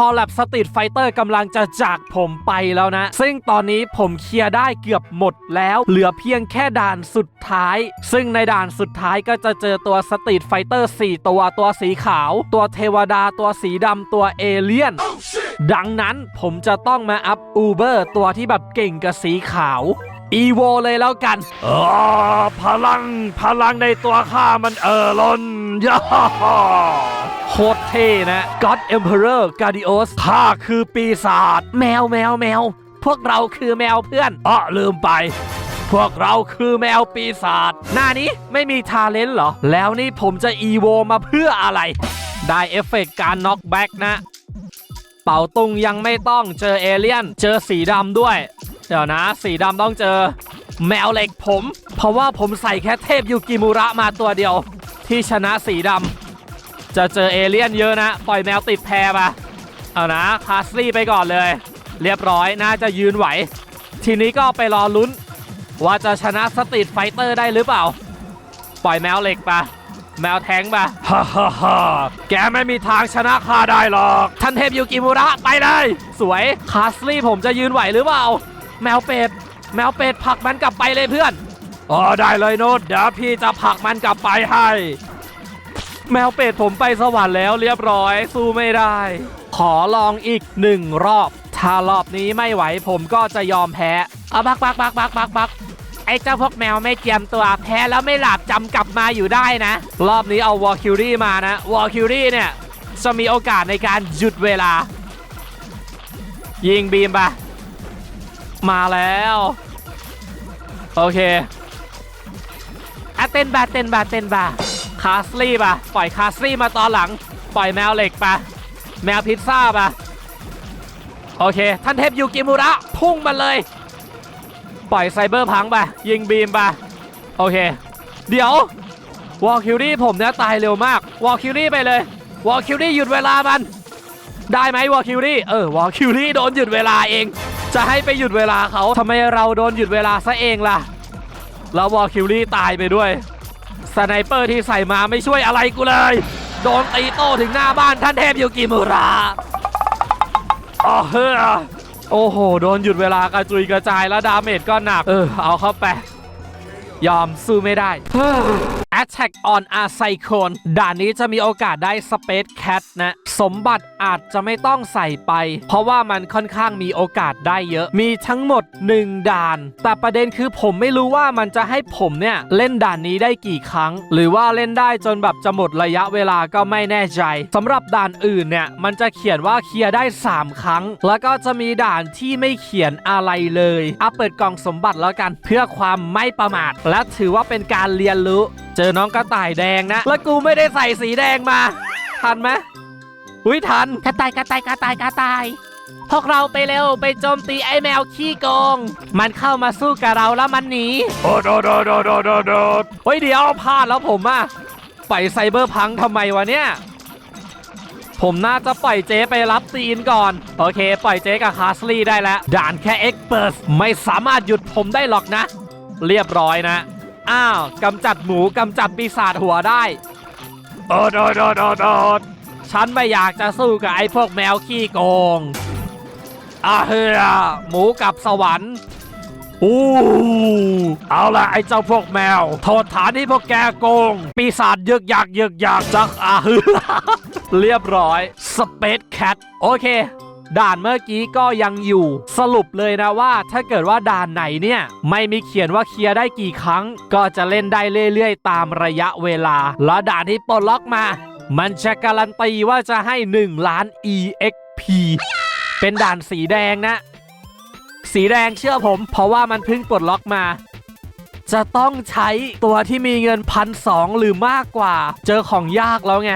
คอลแลบสตรีทไฟเตอร์กำลังจะจากผมไปแล้วนะ ซึ่งตอนนี้ผมเคลียร์ได้เกือบหมดแล้ว เหลือเพียงแค่ด่านสุดท้าย ซึ่งในด่านสุดท้ายก็จะเจอตัวสตรีทไฟเตอร์4 ตัวตัวสีขาว ตัวเทวดาตัวสีดำตัวเอเลี่ยน ดังนั้นผมจะต้องมาอัพอูเบอร์ตัวที่แบบเก่งกับสีขาวอีโวเลยแล้วกันออพลัง พลังในตัวข้ามันเออล้นย่า โคตรเท่นะ God Emperor Guardios ข้าคือปีศาจแมวแมวแมว พวกเราคือแมวเพื่อนอ้อลืมไป พวกเราคือแมวปีศาจหน้านี้ไม่มีทาเลนต์เหรอ แล้วนี่ผมจะอีโวมาเพื่ออะไร ได้เอฟเฟกต์การน็อกแบ็กนะ เป่าตุงยังไม่ต้องเจอเอเลี่ยน เจอสีดำด้วย เดี๋ยวนะ สีดำต้องเจอ แมวเหล็กผม เพราะว่าผมใส่แค่เทพยูกิมุระมาตัวเดียว ที่ชนะสีดำ จะเจอเอเลี่ยนเยอะนะ ปล่อยแมวติดแพรมาเอานะคาสลี่ไปก่อนเลย เรียบร้อยน่าจะยืนไหว ทีนี้ก็ไปรอลุ้น ว่าจะชนะสตรีทไฟเตอร์ได้หรือเปล่า ปล่อยแมวเหล็กปะแมวแทงปะฮ่าฮ่าฮ่าแกไม่มีทางชนะข้าได้หรอก ท่านเทพยูกิมุระไปเลย สวยคาสลี่ผมจะยืนไหวหรือเปล่า แมวเป็ด แมวเป็ดผลักมันกลับไปเลยเพื่อนอ๋อได้เลยโนดเดี๋ยวพี่จะผลักมันกลับไปให้ แมวเป็ดผมไปสวรรค์แล้วเรียบร้อยสู้ไม่ได้ ขอลองอีกหนึ่งรอบ ถ้ารอบนี้ไม่ไหวผมก็จะยอมแพ้เอาบักบักบักบักบักบักไอ้เจ้าพวกแมวไม่เจียมตัวแพ้แล้วไม่หลับจำกลับมาอยู่ได้นะ รอบนี้เอาวอลคิวรี่มานะวอลคิวรี่เนี่ยจะมีโอกาสในการหยุดเวลา ยิงบีมปะมาแล้ว โอเคอะเต้นบาเต้นบาเต้นบาาสลี่ปะปล่อยคาสลี่มาตอนหลัง ปล่อยแมวเหล็กปะแมวพิซซ่าปะโอเค ท่านเทพยูกิมุระ พุ่งมาเลย ปล่อยไซเบอร์พังปะยิงบีมปะโอเค เดี๋ยววอลคิวรี่ผมเนี่ยตายเร็วมากวอลคิวรี่ไปเลยวอลคิวรี่หยุดเวลามัน ได้ไหมวอลคิวรี่เออวอลคิวรี่โดนหยุดเวลาเอง จะให้ไปหยุดเวลาเขาทำไมเราโดนหยุดเวลาซะเองล่ะแล้ววอลคิวรี่ตายไปด้วย สไนเปอร์ที่ใส่มาไม่ช่วยอะไรกูเลย โดนตีโต้ถึงหน้าบ้านท่านเทพยูกิมุระอ๋อเฮ้อโอ้โห โดนหยุดเวลากระจุยกระจายแล้วดาเมจก็หนัก เออ เอาเข้าไป ยอมสู้ไม่ได้ Attack on a Cyclone ด่านนี้จะมีโอกาสได้ Space Cat นะ สมบัติอาจจะไม่ต้องใส่ไป เพราะว่ามันค่อนข้างมีโอกาสได้เยอะ มีทั้งหมด 1 ด่าน แต่ประเด็นคือผมไม่รู้ว่ามันจะให้ผมเนี่ยเล่นด่านนี้ได้กี่ครั้ง หรือว่าเล่นได้จนแบบจะหมดระยะเวลาก็ไม่แน่ใจสำหรับด่านอื่นเนี่ยมันจะเขียนว่าเคลียร์ได้ 3 ครั้ง แล้วก็จะมีด่านที่ไม่เขียนอะไรเลยเอาเปิดกล่องสมบัติแล้วกัน เพื่อความไม่ประมาท และถือว่าเป็นการเรียนรู้ เจอน้องกระต่ายแดงนะ แล้วกูไม่ได้ใส่สีแดงมา ทันไหมอุ้ยทัน กระต่ายกระต่ายกระต่ายกระต่าย พวกเราไปเร็วไปโจมตีไอ้แมวขี้โกง มันเข้ามาสู้กับเราแล้วมันหนี โอ้โดดโดดโดดโดดโดดโดดเฮ้ยเดี๋ยวพลาดแล้วผมอะปล่อยไซเบอร์พังทำไมวะเนี่ย ผมน่าจะปล่อยเจ๊ไปรับซีนก่อน โอเค ปล่อยเจ๊กับคาสลี่ได้แล้ว ด่านแค่เอ็กเปิร์สไม่สามารถหยุดผมได้หรอกนะ เรียบร้อยนะ อ้าวกำจัดหมูกำจัดปีศาจหัวได้โอ้โดดโดดโดดโดดฉันไม่อยากจะสู้กับไอ้พวกแมวขี้โกงอ่าเฮียหมูกับสวรรค์อู้เอาละไอ้เจ้าพวกแมว โทษฐานที่พวกแกโกง ปีศาจยึกยักยึกยักจักอาฮือเรียบร้อยสเปซแคทโอเค ด่านเมื่อกี้ก็ยังอยู่สรุปเลยนะว่า ถ้าเกิดว่าด่านไหนเนี่ย ไม่มีเขียนว่าเคลียร์ได้กี่ครั้ง ก็จะเล่นได้เรื่อยๆ ตามระยะเวลา แล้วด่านที่ปลดล็อกมา มันจะการันตีว่าจะให้ 1 ล้าน EXP เป็นด่านสีแดงนะ สีแดงเชื่อผม เพราะว่ามันเพิ่งปลดล็อกมาจะต้องใช้ตัวที่มีเงินพันสองหรือมากกว่า เจอของยากแล้วไง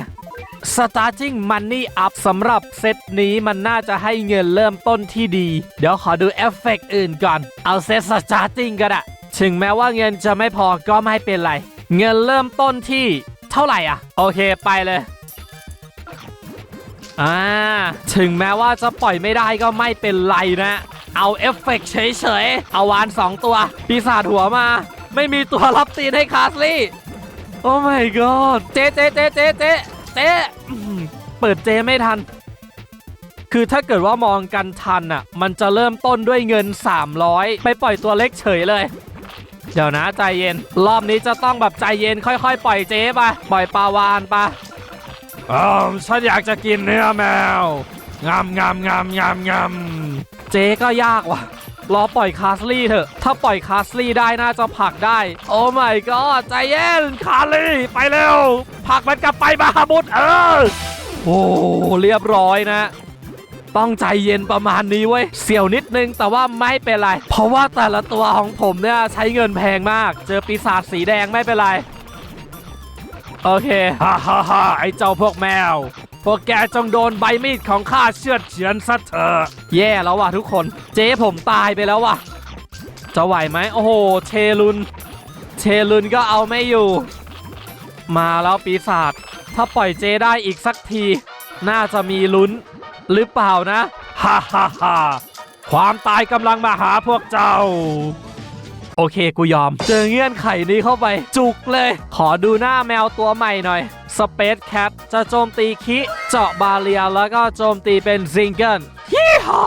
Starting Money Up สำหรับเซตนี้มันน่าจะให้เงินเริ่มต้นที่ดี เดี๋ยวขอดูเอฟเฟกต์อื่นก่อน เอาเซต Starting ก็ได้ถึงแม้ว่าเงินจะไม่พอก็ไม่เป็นไร เงินเริ่มต้นที่เท่าไหร่อะ โอเคไปเลยอ่าถึงแม้ว่าจะปล่อยไม่ได้ก็ไม่เป็นไรนะ เอาเอฟเฟกต์เฉยๆ เอาวานสองตัว ปีศาจหัวมา ไม่มีตัวรับตีนให้คาสลี่ โอ้ my god เจ๊เจ๊เจ๊เจ๊เจ๊ เจ๊อื้อหือเปิดเจ๊ไม่ทัน คือถ้าเกิดว่ามองกันทันอะ มันจะเริ่มต้นด้วยเงิน 300 ไปปล่อยตัวเล็กเฉยเลย เดี๋ยวนะใจเย็น รอบนี้จะต้องแบบใจเย็นค่อยๆ ปล่อยเจ๊ไปปล่อยปลาวานไปอ๋อฉันอยากจะกินเนื้อแมวงามงามงามงามงามเจ๊ก็ยากว่ะ รอปล่อยคาสลี่เถอะ ถ้าปล่อยคาสลี่ได้น่าจะผักได้ โอ้ my god ใจเย็นคาสลี่ไปเร็วผักมันกลับไปบาฮามุดเออ โอ้เรียบร้อยนะต้องใจเย็นประมาณนี้เว้ย เสี่ยวนิดนึงแต่ว่าไม่เป็นไร เพราะว่าแต่ละตัวของผมเนี่ยใช้เงินแพงมาก เจอปีศาจสีแดงไม่เป็นไร โอเค ฮ่าฮ่าฮ่าไอ้เจ้าพวกแมว พวกแกจงโดนใบมีดของข้าเชือดเฉือนซะเถอะแย่แล้วว่ะทุกคน เจ๊ผมตายไปแล้วว่ะ จะไหวไหมโอ้โหเชลุน เชลุนก็เอาไม่อยู่ มาแล้วปีศาจถ้าปล่อยเจได้อีกสักที น่าจะมีลุ้น หรือเปล่านะฮ่าฮ่าฮ่าความตายกำลังมาหาพวกเจ้า โอเคกูยอม เจอเงื่อนไขนี้เข้าไป จุกเลย ขอดูหน้าแมวตัวใหม่หน่อย Space Cat จะโจมตีคิเจาะบาเลียแล้วก็โจมตีเป็นซิงเกิลยี่ห้า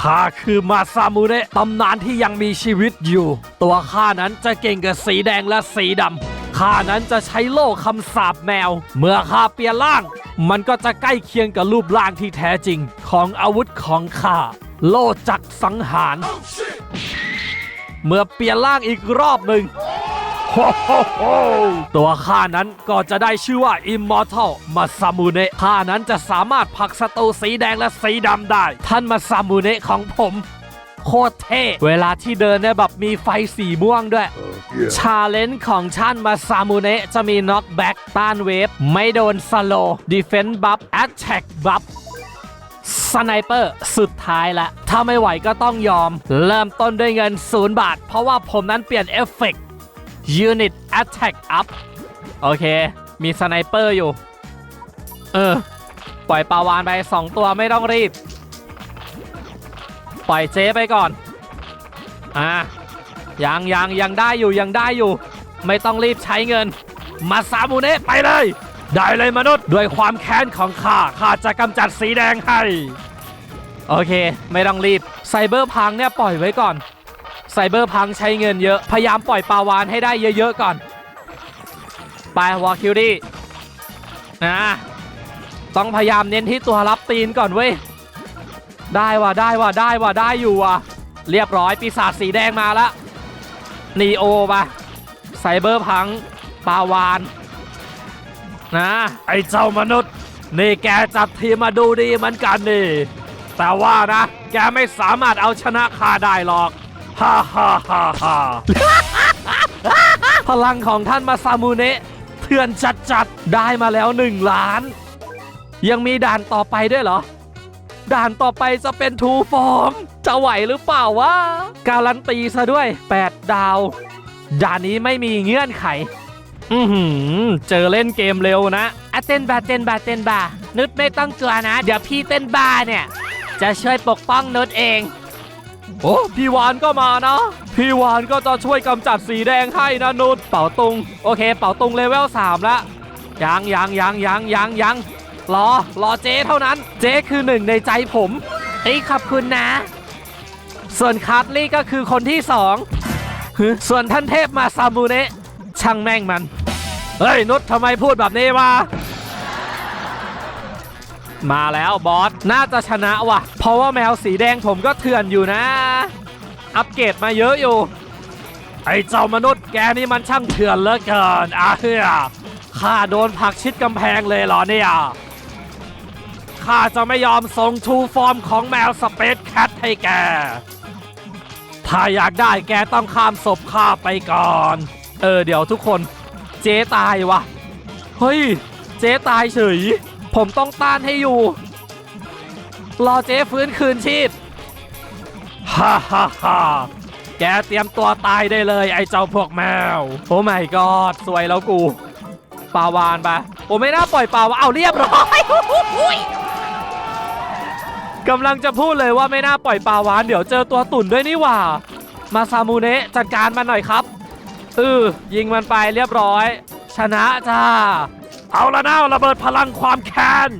ข้าคือมาซามูเนะตำนานที่ยังมีชีวิตอยู่ ตัวข้านั้นจะเก่งกับสีแดงและสีดำข้านั้นจะใช้โล่คำสาปแมว เมื่อข้าเปลี่ยนร่าง มันก็จะใกล้เคียงกับรูปร่างที่แท้จริง ของอาวุธของข้าโล่จักรสังหาร เมื่อเปลี่ยนร่างอีกรอบหนึ่งโฮโฮโฮ ตัวข้านั้นก็จะได้ชื่อว่า Immortal มาซามูเนะข้านั้นจะสามารถผลักศัตรูสีแดงและสีดำได้ ท่านมาซามูเนะของผมโคตรเท่ เวลาที่เดินเนี่ยแบบมีไฟสีม่วงด้วย ชาเลนจ์ของท่านมาซามูเนะจะมีน็อกแบ็กต้านเวฟ ไม่โดนสโลดีเฟน s ์บัฟแอ t แทกบัฟสไนเปอร์สุดท้ายละ ถ้าไม่ไหวก็ต้องยอม เริ่มต้นด้วยเงิน 0 บาท เพราะว่าผมนั้นเปลี่ยนเอฟเฟกต์ Unit Attack Up โอเค มีสไนเปอร์อยู่ เออ ปล่อยปลาวานไป 2 ตัวไม่ต้องรีบ ปล่อยเจ๊ไปก่อน อะยังยังยังได้อยู่ยังได้อยู่ ไม่ต้องรีบใช้เงิน มาซามูเนะไปเลย ได้เลยมนุษย์ ด้วยความแค้นของข้า ข้าจะกำจัดสีแดงให้ โอเค ไม่ต้องรีบไซเบอร์พังเนี่ยปล่อยไว้ก่อน ไซเบอร์พังใช้เงินเยอะ พยายามปล่อยปลาวานให้ได้เยอะ ๆ ก่อน ไปวอลคิวดี้นะต้องพยายามเน้นที่ตัวรับตีนก่อนเว้ย ได้ว่ะได้ว่ะได้ว่ะได้อยู่ว่ะ เรียบร้อยปีศาจสีแดงมาละนีโอปะไซเบอร์พังปาวานนะไอ้เจ้ามนุษย์ นี่แกจัดทีมมาดูดีเหมือนกันนี่ แต่ว่านะ แกไม่สามารถเอาชนะข้าได้หรอก ฮ่าฮ่าฮ่าฮ่าพลังของท่านมาซามูเนะเถื่อนจัดจัดๆได้มาแล้วหนึ่งล้าน ยังมีด่านต่อไปด้วยเหรอ ด่านต่อไปจะเป็นทูฟอร์ม จะไหวหรือเปล่าวะการันตีซะด้วย 8 ดาว ด่านนี้ไม่มีเงื่อนไข อือหือ เจอเล่นเกมเร็วนะอะเต้นบาเต้นบาเต้นบานุชไม่ต้องกลัวนะ เดี๋ยวพี่เต้นบาเนี่ย จะช่วยปกป้องนุชเอง โอ้พี่วานก็มานะ พี่วานก็จะช่วยกำจัดสีแดงให้นะนุชเป่าตุง โอเค เป่าตุงเลเวล3ละยังยังยังยังยังยังรอรอเจ๊เท่านั้น เจ๊คือหนึ่งในใจผมเอ้ขอบคุณนะ ส่วนคาร์ลี่ก็คือคนที่สองส่วนท่านเทพมาซามูเนะช่างแม่งมัน เฮ้ยนุชทำไมพูดแบบนี้วะ มาแล้วบอส น่าจะชนะว่ะ เพราะว่าแมวสีแดงผมก็เถื่อนอยู่นะ อัปเกรดมาเยอะอยู่ ไอ้เจ้ามนุษย์แกนี่มันช่างเถื่อนเหลือเกินอาเฮียข้าโดนผักชิดกำแพงเลยเหรอเนี่ยข้าจะไม่ยอมส่งทูฟอร์มของแมวสเปซแคทให้แก ถ้าอยากได้แกต้องข้ามศพข้าไปก่อน เออเดี๋ยวทุกคน เจ๊ตายวะ เฮ้ย เจ๊ตายเฉย ผมต้องต้านให้อยู่ รอเจ๊ฟื้นคืนชีพ ฮ่าฮ่าฮ่าแกเตรียมตัวตายได้เลยไอ้เจ้าพวกแมว โอ้ไม่กอดสวยแล้วกูปาวานปะโอ้ไม่น่าปล่อยปาวานเอาเรียบร้อยกำลังจะพูดเลยว่าไม่น่าปล่อยปาวาน เดี๋ยวเจอตัวตุ่นด้วยนี่หว่า มาซามูเนะจัดการมันหน่อยครับเออยิงมันไปเรียบร้อย ชนะจ้า เอาละนะระเบิดพลังความแค้น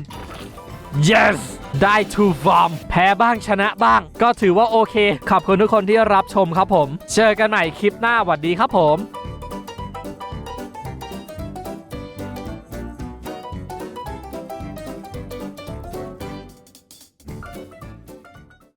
yes ได้ทูฟอร์มแพ้บ้างชนะบ้าง ก็ถือว่าโอเค ขอบคุณทุกคนที่รับชมครับผม เจอกันใหม่คลิปหน้าสวัสดีครับผม